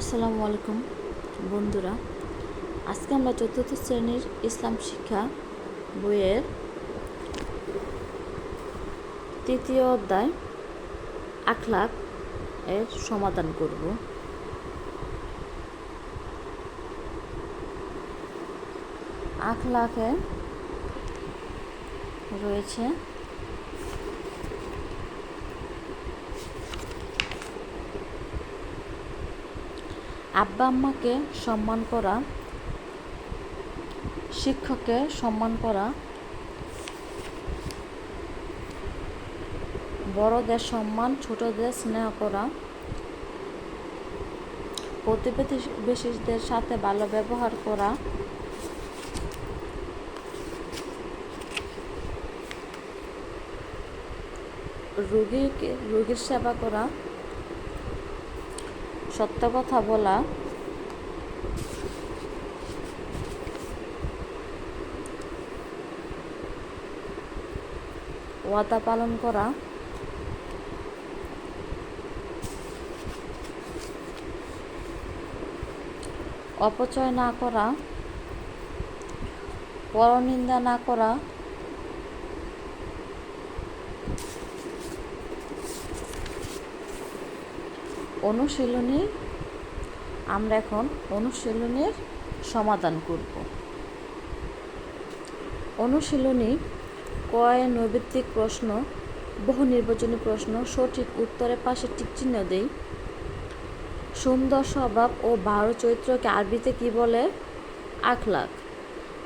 আসসালামু আলাইকুম বন্ধুরা। আজকে আমরা চতুর্থ শ্রেণির ইসলাম শিক্ষা বইয়ের তৃতীয় অধ্যায় আখলাক এর সমাধান করব। আখলাকে রয়েছে আব্বা আম্মাকে সম্মান করা, শিক্ষককে সম্মান করা, বড়দের সম্মান, ছোটদের স্নেহ করা, প্রতিবেশীদের সাথে ভালো ব্যবহার করা, রোগীকে, রোগীর সেবা করা সত্য কথা বলা। ওয়াদা পালন করা। অপচয় না করা। পরনিন্দা না করা। অনুশীলনী আমরা এখন অনুশীলনের সমাধান করব। অনুশীলনী কয় নৈবিত্তিক প্রশ্ন, বহু নির্বাচনী প্রশ্ন, সঠিক উত্তরের পাশে টিকচিহ্ন দেই। সুন্দর স্বভাব ও ভালো চরিত্রকে আরবিতে কি বলে? আখলাখ।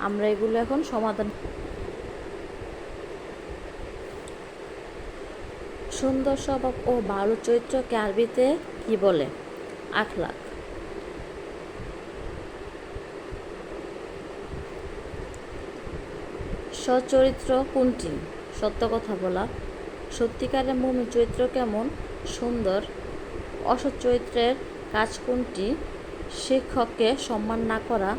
আমরা এগুলো এখন সমাধান সুন্দর স্বভাব ও ভালো চরিত্রকে আরবিতে কি বলে? আখলাক সচরিত্র কোনটি? সত্য কথা বলা। সত্যিকারের মমিন চরিত্র কেমন? সুন্দর। অসৎ চরিত্রের কাজ কোনটি? শিক্ষককে সম্মান না করা।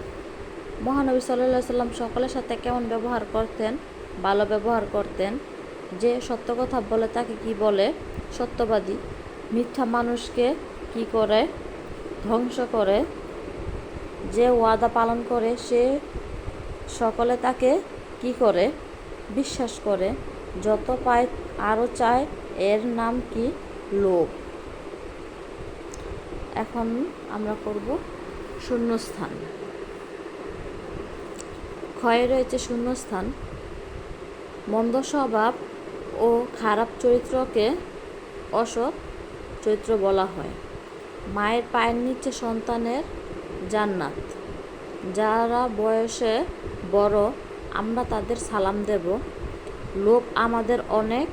মহানবী সাল্লাহ সাল্লাম সকলের সাথে কেমন ব্যবহার করতেন? ভালো ব্যবহার করতেন। যে সত্য কথা বলে তাকে কি বলে? সত্যবাদী। মিথ্যা মানুষকে কি করে? ধ্বংস করে। যে ওয়াদা পালন করে, সে সকলে তাকে কি করে? বিশ্বাস করে। যত পায়, আরও চায়, এর নাম কি? লোভ। এখন আমরা করব শূন্যস্থান। ক্ষয়ে রয়েছে শূন্যস্থান। মন্দ স্বভাব ও খারাপ চরিত্রকে অসৎ চরিত্র বলা হয়। মায়ের পায়ের নিচে সন্তানের জান্নাত। যারা বয়সে বড়, আমরা তাদের সালাম দেব। লোভ আমাদের অনেক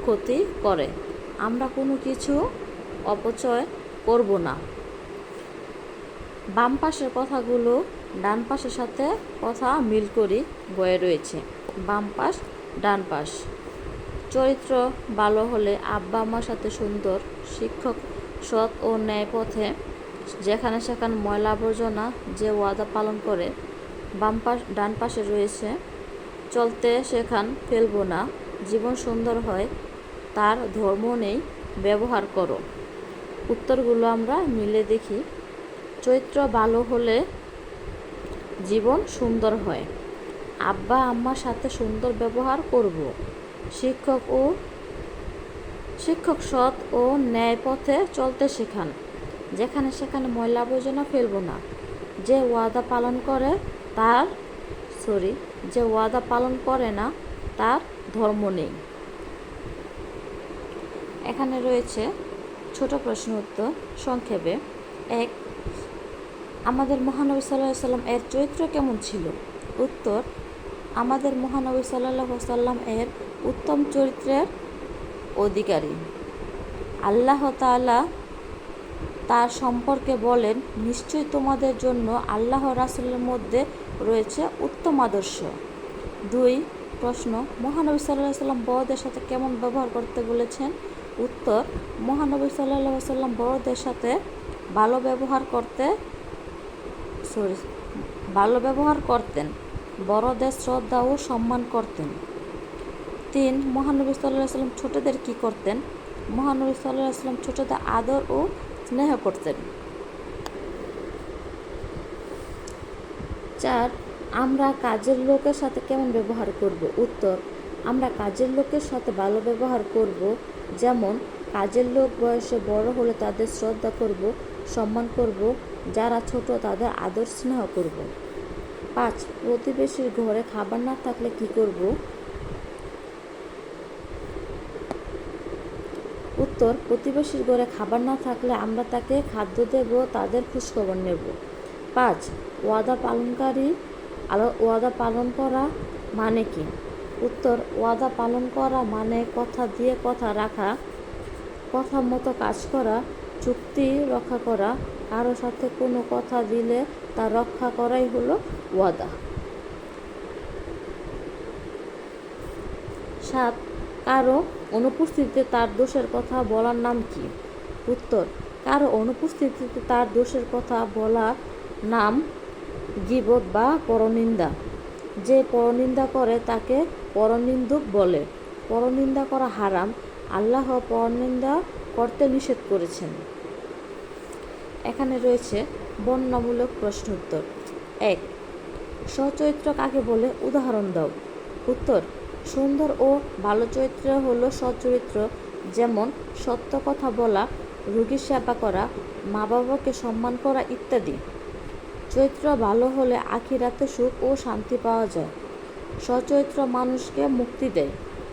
ক্ষতি করে। আমরা কোনো কিছু অপচয় করব না। বাম পাশের কথাগুলো ডান পাশের সাথে কথা মিল করি বয়ে রয়েছে। বাম পাশ, ডান পাশ। চরিত্র ভালো হলে আব্বা আমার সাথে সুন্দর, শিক্ষক, সৎ ও ন্যায় পথে যেখানে সেখানে ময়লা আবর্জনা যে ওয়াদা পালন করে, বাম পাশ, ডান পাশে রয়েছে, চলতে সেখান ফেলব না, জীবন সুন্দর হয়, তার ধর্ম নেই, ব্যবহার করো। উত্তরগুলো আমরা মিলে দেখি। চরিত্র ভালো হলে জীবন সুন্দর হয়। আব্বা আম্মার সাথে সুন্দর ব্যবহার করব। শিক্ষক ও শিক্ষক সৎ ও ন্যায় পথে চলতে শেখান। যেখানে সেখানে ময়লা আবর্জনা ফেলব না। যে ওয়াদা পালন করে তার সরি যে ওয়াদা পালন করে না, তার ধর্ম নেই। এখানে রয়েছে ছোট প্রশ্ন উত্তর সংক্ষেপে। এক, আমাদের মহানবী সাল্লাহ সাল্লাম এর চরিত্র কেমন ছিল? উত্তর, আমাদের মহানবী সাল্লাহ সাল্লাম এর উত্তম চরিত্রের অধিকারী। আল্লাহ তালা তার সম্পর্কে বলেন, নিশ্চয়ই তোমাদের জন্য আল্লাহ রাসুলের মধ্যে রয়েছে উত্তম আদর্শ। দুই, প্রশ্ন, মহানবী সাল্লাহ সাল্লাম বড়দের সাথে কেমন ব্যবহার করতে বলেছেন? উত্তর, মহানবী সাল্লাহ সাল্লাম বড়দের সাথে ভালো ব্যবহার করতে, সরি, ভালো ব্যবহার করতেন, বড়দের শ্রদ্ধা ও সম্মান করতেন। তিন মহানবী সাল্লাহ সাল্লাম ছোটদের কি করতেন? মহানবী সাল্লাহ সাল্লাম ছোটদের আদর ও স্নেহ করতেন। চার, আমরা কাজের লোকের সাথে কেমন ব্যবহার করব? উত্তর, আমরা কাজের লোকের সাথে ভালো ব্যবহার করব। যেমন, কাজের লোক বয়সে বড় হলে তাদের শ্রদ্ধা করব, সম্মান করব, যারা ছোট তাদের আদর স্নেহ করব। পাঁচ, প্রতিবেশীর ঘরে খাবার না থাকলে কি করব? উত্তর, প্রতিবেশীর ঘরে খাবার না থাকলে আমরা তাকে খাদ্য দেব, তাদের খোঁজখবর নেব। পাঁচ, ওয়াদা পালনকারী, আলো, ওয়াদা পালন করা মানে কি? উত্তর, ওয়াদা পালন করা মানে কথা দিয়ে কথা রাখা, কথা মতো কাজ করা, চুক্তি রক্ষা করা, কারও সাথে কোনো কথা দিলে তা রক্ষা করাই হলো ওয়াদা। সাত কারও অনুপস্থিতিতে তার দোষের কথা বলার নাম কি? উত্তর, কারও অনুপস্থিতিতে তার দোষের কথা বলার নাম গিবত বা পরনিন্দা। যে পরনিন্দা করে তাকে পরনিন্দুক বলে। পরনিন্দা করা হারাম। আল্লাহ পরনিন্দা করতে নিষেধ করেছেন। এখানে রয়েছে বর্ণনামূলক প্রশ্ন উত্তর। এক সচরিত্র কাকে বলে? উদাহরণ দাও। উত্তর সুন্দর ও ভালো চরিত্র হলো সচরিত্র। যেমন, সত্য কথা বলা, রোগীর সেবা করা মা বাবাকে সম্মান করা ইত্যাদি। চরিত্র ভালো হলে আখিরাতে সুখ ও শান্তি পাওয়া যায়। সচরিত্র মানুষকে মুক্তি দেয়।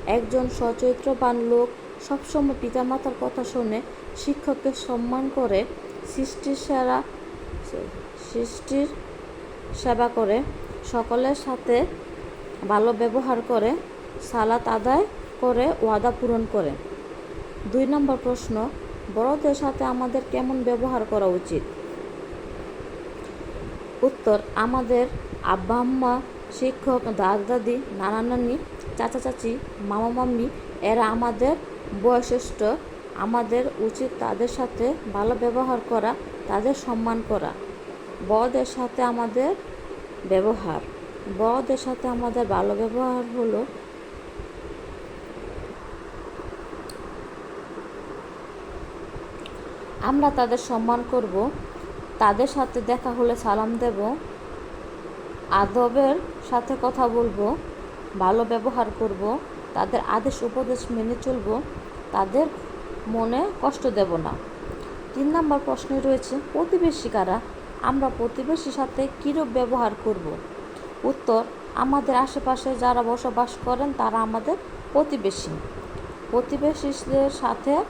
একজন সচরিত্রবান লোক সবসময় পিতামাতার কথা শোনে শিক্ষককে সম্মান করে, সৃষ্টির সেরা সৃষ্টির সেবা করে, সকলের সাথে ভালো ব্যবহার করে সালাত আদায় করে, ওয়াদা পূরণ করে। দুই নম্বর প্রশ্ন, বড়দের সাথে আমাদের কেমন ব্যবহার করা উচিত? উত্তর, আমাদের আব্বা, আম্মা, শিক্ষক দাদা দাদি নানা নানি চাচা চাচি মামা মাম্মি এরা আমাদের বয়সেষ্ঠ আমাদের উচিত তাদের সাথে ভালো ব্যবহার করা, তাদের সম্মান করা। বড়দের সাথে আমাদের ব্যবহার। বড়দের সাথে আমাদের ভালো ব্যবহার হলো আমরা তাদের সম্মান করব, তাদের সাথে দেখা হলে সালাম দেব, আদবের সাথে কথা বলব, ভালো ব্যবহার করব, তাদের আদেশ উপদেশ মেনে চলব, তাদের মনে কষ্ট দেব না। তিন নম্বর প্রশ্নে রয়েছে, প্রতিবেশী কারা? আমরা প্রতিবেশীর সাথে কীরূপ ব্যবহার করব? উত্তর, আমাদের আশেপাশে যারা বসবাস করেন তারা আমাদের প্রতিবেশী। প্রতিবেশীদের সাথে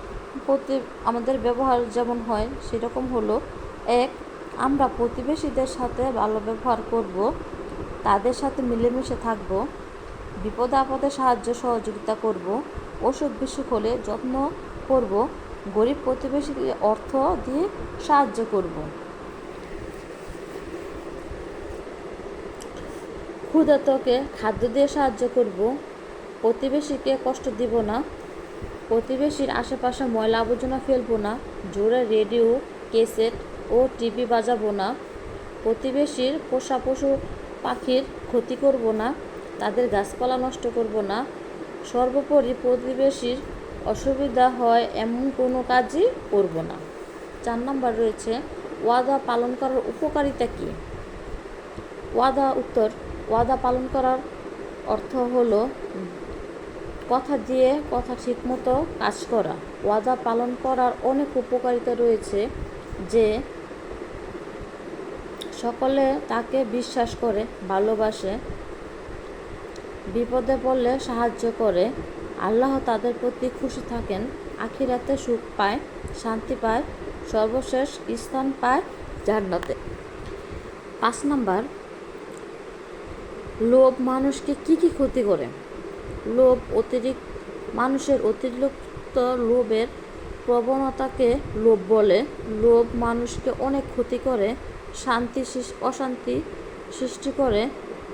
প্রতি আমাদের ব্যবহার যেমন হয়, সেরকম হলো। এক, আমরা প্রতিবেশীদের সাথে ভালো ব্যবহার করব, তাদের সাথে মিলেমিশে থাকব, বিপদে আপদে সাহায্য সহযোগিতা করব অসুখ বিসুখ হলে যত্ন করব, গরিব প্রতিবেশীকে অর্থ দিয়ে সাহায্য করব। ক্ষুধাতকে খাদ্য দিয়ে সাহায্য করব, প্রতিবেশীকে কষ্ট দিব না প্রতিবেশীর আশেপাশে ময়লা আবর্জনা ফেলব না, জোরে রেডিও কেসেট ও টিভি বাজাবো না, প্রতিবেশীর পোষা পশু পাখির ক্ষতি করব না, তাদের গাছপালা নষ্ট করব না, সর্বোপরি প্রতিবেশীর অসুবিধা হয় এমন কোনো কাজই করব না। চার নম্বর রয়েছে, ওয়াদা পালন করার উপকারিতা কী? ওয়াদা উত্তর, ওয়াদা পালন করার অর্থ হলো কথা দিয়ে কথা ঠিকমতো কাজ করা, ওয়াদা পালন করার অনেক উপকারিতা রয়েছে যে সকলে তাকে বিশ্বাস করে, ভালোবাসে। বিপদে পড়লে সাহায্য করে। আল্লাহ তাদের প্রতি খুশি থাকেন, আখিরাতে সুখ পায়, শান্তি পায়, সর্বশেষ স্থান পায় জান্নাতে। পাঁচ নাম্বার, লোভ মানুষকে কি কি ক্ষতি করে? লোভ অতিরিক্ত, মানুষের অতিরিক্ত লোভের প্রবণতাকে লোভ বলে। লোভ মানুষকে অনেক ক্ষতি করে, শান্তি অশান্তি সৃষ্টি করে,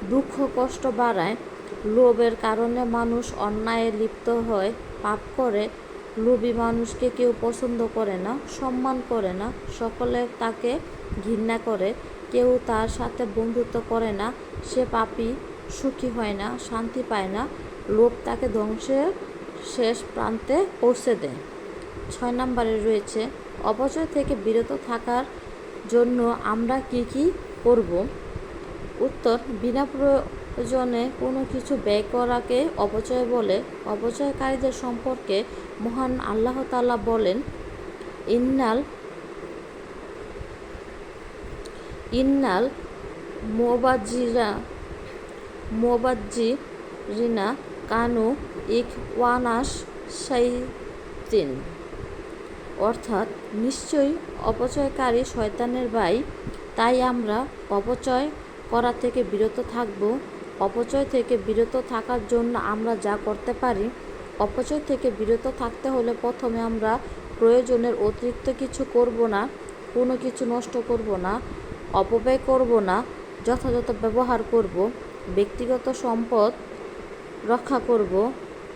দুঃখ, কষ্ট বাড়ায়। লোভের কারণে মানুষ অন্যায়ে লিপ্ত হয়, পাপ করে। লোভী মানুষকে কেউ পছন্দ করে না, সম্মান করে না, সকলে তাকে ঘৃণা করে। কেউ তার সাথে বন্ধুত্ব করে না, সে পাপি, সুখী হয় না, শান্তি পায় না। লোভ তাকে ধ্বংসের শেষ প্রান্তে পৌঁছে দেয়। ছয় নম্বরে রয়েছে, অপচয় থেকে বিরত থাকার জন্য আমরা কি কি করব? উত্তর, বিনা প্রয়োজনে কোনো কিছু ব্যয় করাকে অপচয় বলে। অপচয়কারীদের সম্পর্কে মহান আল্লাহ তালা বলেন, ইন্নাল ইন্নাল মোবাজিরা মোবাজ্জিরিনা কানু ইকওয়ানাস শাইতিন। অর্থাৎ, নিশ্চয়ই অপচয়কারী শয়তানের ভাই, তাই আমরা অপচয় করা থেকে বিরত থাকব। অপচয় থেকে বিরত থাকার জন্য আমরা যা করতে পারি, অপচয় থেকে বিরত থাকতে হলে প্রথমে আমরা প্রয়োজনের অতিরিক্ত কিছু করব না, কোনো কিছু নষ্ট করব না, অপব্যয় করব না, যথাযথ ব্যবহার করব। ব্যক্তিগত সম্পদ রক্ষা করব,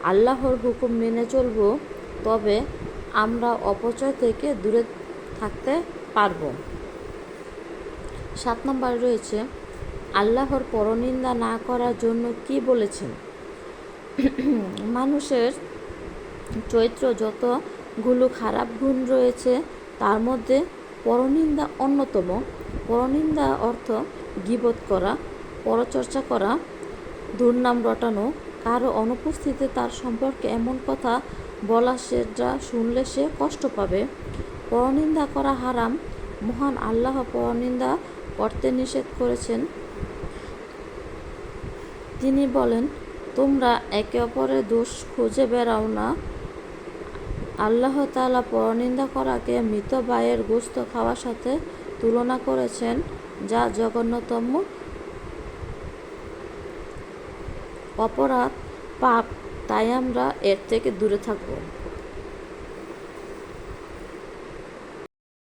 আল্লাহর হুকুম মেনে চলব, তবে আমরা অপচয় থেকে দূরে থাকতে পারব। সাত নম্বর রয়েছে, আল্লাহর পরনিন্দা না করার জন্য কি বলেছেন? মানুষের চরিত্র যতগুলো খারাপ গুণ রয়েছে, তার মধ্যে পরনিন্দা অন্যতম। পরনিন্দা অর্থ গীবত করা, পরচর্চা করা, দুর্নাম রটানো কারও অনুপস্থিতিতে তার সম্পর্কে এমন কথা বলা সে যা শুনলে সে কষ্ট পাবে। পরনিন্দা করা হারাম। মহান আল্লাহ পরনিন্দা করতে নিষেধ করেছেন। তিনি বলেন, তোমরা একে অপরের দোষ খুঁজে বেড়াও না। আল্লাহ তালা পরনিন্দা করাকে মৃত ভাইয়ের গোস্ত খাওয়ার সাথে তুলনা করেছেন, যা জঘন্যতম অপরাধ পাপ তাই আমরা এর থেকে দূরে থাকব।